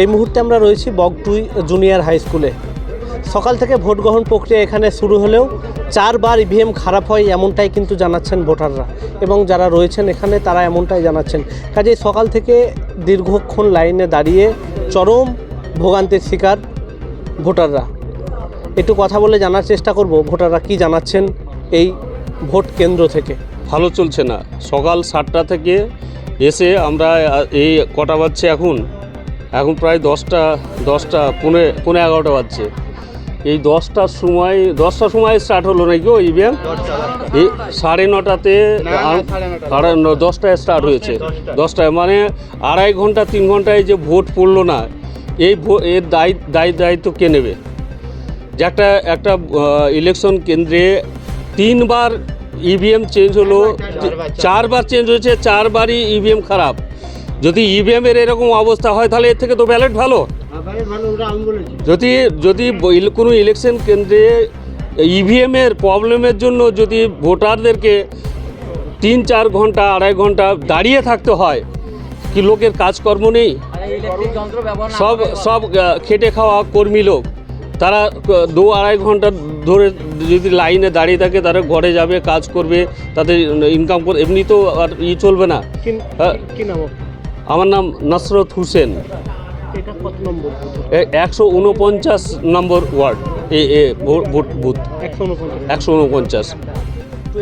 এই মুহূর্তে আমরা রয়েছি বগটুই জুনিয়র হাই স্কুলে। সকাল থেকে ভোট গ্রহণ প্রক্রিয়া এখানে শুরু হলেও চারবার ইভিএম খারাপ হয় এমনটাই কিন্তু জানাচ্ছেন ভোটাররা এবং যারা রয়েছেন এখানে তারা এমনটাই জানাচ্ছেন। কাজেই সকাল থেকে দীর্ঘক্ষণ লাইনে দাঁড়িয়ে চরম ভোগান্তির শিকার ভোটাররা। একটু কথা বলে জানার চেষ্টা করব, ভোটাররা কি জানাচ্ছেন এই ভোট কেন্দ্র থেকে? ভালো চলছে না। সকাল সাতটা থেকে এসে আমরা এই কটা বাজছে এখন? এখন প্রায় দশটা দশটা পৌনে পৌনে এগারোটা বাজছে। এই দশটার সময় দশটার সময় স্টার্ট হলো নাকি ও ইভিএম এই সাড়ে নটাতে সাড়ে দশটায় স্টার্ট হয়েছে। দশটায়। মানে আড়াই ঘণ্টা তিন ঘন্টায় যে ভোট পড়ল না এই ভো- এর দায়ী দায়ী দায়িত্ব কে নেবে? যে একটা একটা ইলেকশন কেন্দ্রে তিনবার ইভিএম চেঞ্জ হলো চারবার চেঞ্জ হয়েছে চারবারই ইভিএম খারাপ। যদি ইভিএমের এরকম অবস্থা হয় তাহলে এর থেকে তো ব্যালেট ভালো। যদি যদি কোনো ইলেকশন কেন্দ্রে ইভিএমের প্রবলেমের জন্য যদি ভোটারদেরকে তিন চার ঘণ্টা আড়াই ঘণ্টা দাঁড়িয়ে থাকতে হয় কি লোকের কাজকর্ম নেই? সব সব খেটে খাওয়া কর্মী লোক। তারা দু আড়াই ঘণ্টা ধরে যদি লাইনে দাঁড়িয়ে থাকে তারা ঘরে যাবে কাজ করবে তাদের ইনকাম করে এমনি তো আর ই চলবে না। আমার নাম নসরত হুসেন। একশো উনপঞ্চাশ নম্বর ওয়ার্ড এ এ ভোট বুথ একশো উনপঞ্চাশ।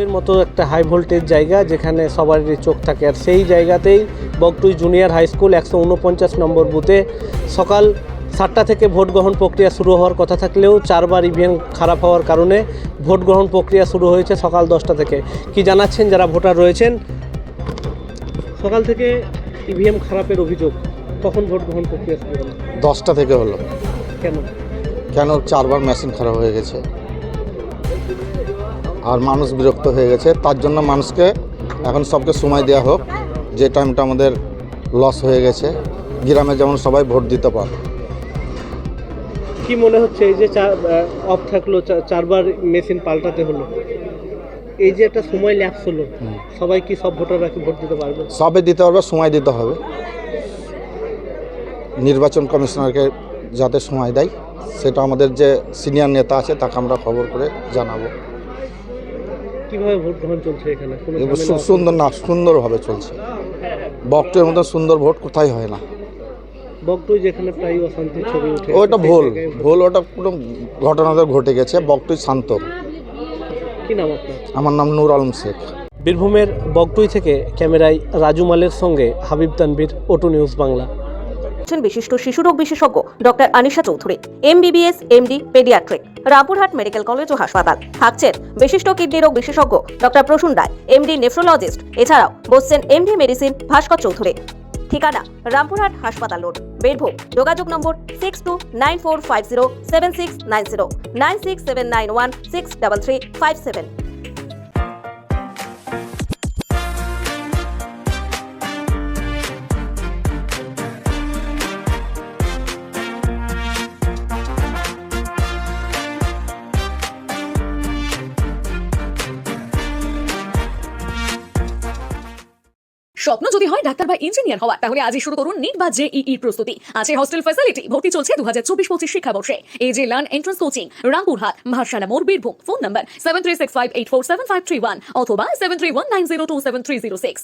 এর মতো একটা হাই ভোল্টেজ জায়গা যেখানে সবারই চোখ থাকে। আর সেই জায়গাতেই বগটুই জুনিয়র হাই স্কুল একশো উনপঞ্চাশ নম্বর বুথে সকাল সাতটা থেকে ভোট গ্রহণ প্রক্রিয়া শুরু হওয়ার কথা থাকলেও চারবার ইভিএম খারাপ হওয়ার কারণে ভোট গ্রহণ প্রক্রিয়া শুরু হয়েছে সকাল দশটা থেকে। কি জানাচ্ছেন যারা ভোটার রয়েছেন? সকাল থেকে ইভিএম খারাপের অভিযোগ কখন ভোট গ্রহণ প্রক্রিয়া শুরু হলো? দশটা থেকে হলো। কেন? কেন চারবার মেশিন খারাপ হয়ে গেছে? আর মানুষ বিরক্ত হয়ে গেছে। তার জন্য মানুষকে এখন সবকে সময় দেওয়া হোক যে টাইমটা আমাদের লস হয়ে গেছে। গ্রামে যেমন সবাই ভোট দিতে পারে। কি মনে হচ্ছে এই যে চার অফ থাকল চারবার মেশিন পাল্টাতে হলো? এই যে একটা সময় ল্যাপস হলো সবাই কি সব ভোটাররা কি ভোট দিতে পারবে? সবে দিতে পারবে সময় দিতে হবে। নির্বাচন কমিশনারকে যাতে সময় দেয় সেটা আমাদের যে সিনিয়র নেতা আছে তাকে আমরা খবর করে জানাব। কীভাবে ভোট গ্রহণ চলছে এখানে? সুন্দর না সুন্দরভাবে চলছে। বকটের মতো সুন্দর ভোট কোথায় হয় না। বকটুই যেখানে প্রায় অশান্তির ছবি উঠে ওটা ভুল ভুল ওটা কোনো ঘটনাতে ঘটে গেছে বকটুই শান্ত। কি নাম আপনার? আমার নাম নূর আলম শেখ। বীরভূমের বকটুই থেকে ক্যামেরায় রাজু মালের সঙ্গে Habib Tanveer O two news Bangla. বিশিষ্ট শিশুরোগ বিশেষজ্ঞ doctor Anisha Chowdhury MBBS MD pediatric Rampurhat medical college ও হাসপাতাল। থাকছেন বিশিষ্ট কিডনি রোগ বিশেষজ্ঞ doctor Prasun Roy MD nephrologist এছাড়াও বসছেন এমডি মেডিসিন ভাস্কর চৌধুরী। ঠিকানা রামপুরহাট হাসপাতাল রোড, বীরভূম। যোগাযোগ number six two nine four five zero seven six nine zero nine six seven nine one six double three five seven স্বপ্ন যদি হয় ডাক্তার বা ইঞ্জিনিয়ার হওয়ার, তাহলে আজই শুরু করুন নিট বা জেইই প্রস্তুতি। আছে হস্টেল ফ্যাসিলিটি ভর্তি চলছে দু হাজার চব্বিশ পঁচিশ শিক্ষাবর্ষে। এই যে learn entrance coaching Rampurhat Bharsala মোড় Birbhum phone number seven three six five eight four seven five three one অথবা seven three one nine zero two seven three zero six